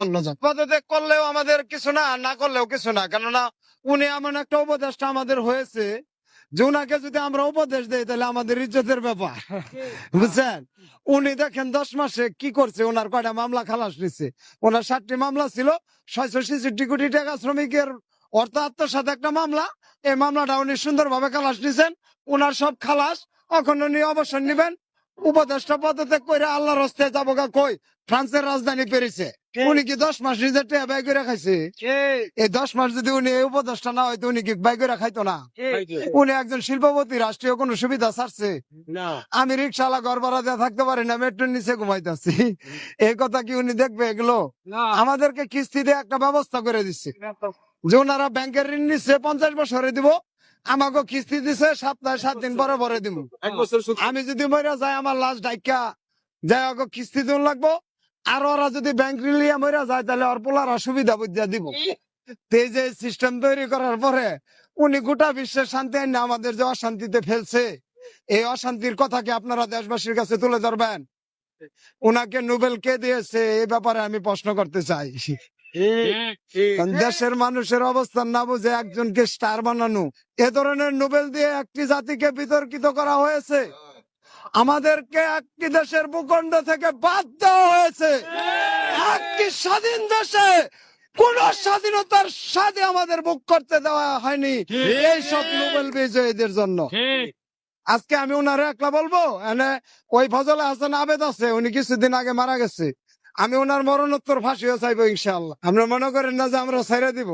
পদত্যাগ করলেও আমাদের কিছু না না করলেও কিছু না। কেননা উনি এমন একটা উপদেশটা আমাদের হয়েছে যে উনাকে যদি আমরা উপদেশ দেই তাহলে আমাদের ইজ্জতের ব্যাপার। বুঝছেন? উনি দেখেন দশ মাসে কি করছে ওনার কয়টা মামলা খালাস নিচ্ছে ওনার ষাটটি মামলা ছিল ছয়শো ছেষট্টি কোটি টাকা শ্রমিকের অর্থ আত্মসাত একটা মামলা। এই মামলাটা উনি সুন্দরভাবে খালাস নিছেন ওনার সব খালাস এখন উনি অবসর নিবেন। উপদেষ্টা পদত্যাগ করে আল্লাহর হস্তে যাব গা কই? ফ্রান্সের রাজধানী পেরিছে উনি কি দশ মাস নিজের ব্যয় করে খাইছে? এই দশ মাস যদি উনি এই উপদেষ্টা না হয়তো উনি কি ব্যয় করে খাইতো না? উনি একজন শিল্পপতি রাষ্ট্রীয় কোনো সুবিধা ছাড়ছে? আমি রিক্সাওয়ালা ঘর ভাড়া দিয়ে থাকতে পারি না মেট্রোর নিচে ঘুমাইতেছি। এই কথা কি উনি দেখবে এগুলো? না। আমাদেরকে কিস্তিতে একটা ব্যবস্থা করে দিচ্ছে। যে ওনারা ব্যাংকের ঋণ নিচ্ছে পঞ্চাশ বছরে দিব আমাকে কিস্তি দিছে সপ্তাহে সাত দিন পরে পরে দিব। এক বছর সুদ আমি যদি মরে যাই আমার লাস্ট ডাইকা যাই ওকে কিস্তি দিন লাগবো। আর ওরা যদি ব্যাংক ঋণ লিয়ে যায় তাহলে ওর পোলার সুবিধা বুঝিয়া দিব। এই যে সিস্টেম তৈরি করার পরে উনি গোটা বিশ্বের শান্তি আইন আমাদের যে অশান্তিতে ফেলছে এই অশান্তির কথা কি আপনারা দেশবাসীর কাছে তুলে ধরবেন। উনাকে নোবেল কে দিয়েছে এই ব্যাপারে আমি প্রশ্ন করতে চাই। দেশের মানুষের অবস্থান না বুঝে একজনকে স্টার বানানো এ ধরনের নোবেল দিয়ে একটি জাতিকে বিতর্কিত করা হয়েছে। আমাদেরকে একটি দেশের ভূখণ্ড থেকে বাদ দেওয়া হয়েছে। একটি স্বাধীন দেশে কোন স্বাধীনতার স্বাদে আমাদের বুক করতে দেওয়া হয়নি। এই সব নোবেল বিজয়ীদের জন্য। আজকে আমি ওনারে একলা বলব? এনে ওই ফজল হাসান আবেদ আছে উনি কিছুদিন আগে মারা গেছে। আমি ওনার মরণোত্তর ফাঁসিও চাইব ইনশাল্লাহ আমরা মনে করেন না যে আমরা ছেড়ে দিব?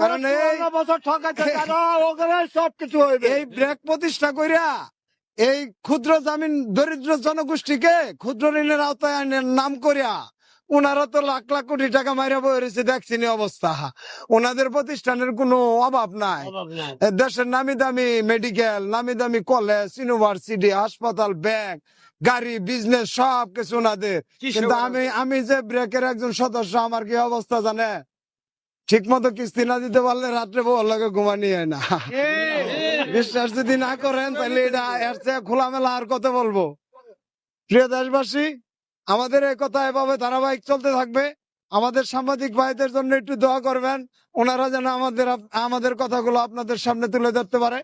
কারণ এই বছর ঠকাইছে কেন ওখানে সব কিছু হইবে। এই ব্রেক প্রতিষ্ঠা কইরা এই ক্ষুদ্র জামিন দরিদ্র জনগোষ্ঠীকে ক্ষুদ্র ঋণের আওতায় আইনের নাম করিয়া ওনারা তো লাখ লাখ কোটি টাকা মাইরা বয়ে রয়েছে দেখছিনি অবস্থা। ওনাদের প্রতিষ্ঠানের কোনো অভাব নাই। দেশের নামি দামি মেডিকেল নামি দামি কলেজ ইউনিভার্সিটি হাসপাতাল ব্যাংক গাড়ি বিজনেস সব কিছু ওনাদের কিন্তু আমি আমি যে ব্রেকের একজন সদস্য আমার কি অবস্থা জানে? ঠিক মতো কিস্তি না দিতে পারলে রাত্রে বউ লাগে ঘুমানি হয় না। বিশ্বাস যদি না করেন তাহলে এটা এর চেয়ে খোলামেলা আর কত বলব। প্রিয় দেশবাসী আমাদের এই কথা এভাবে ধারাবাহিক চলতে থাকবে। আমাদের সাংবাদিক ভাইদের জন্য একটু দোয়া করবেন। ওনারা যেন আমাদের আমাদের কথাগুলো আপনাদের সামনে তুলে ধরতে পারে।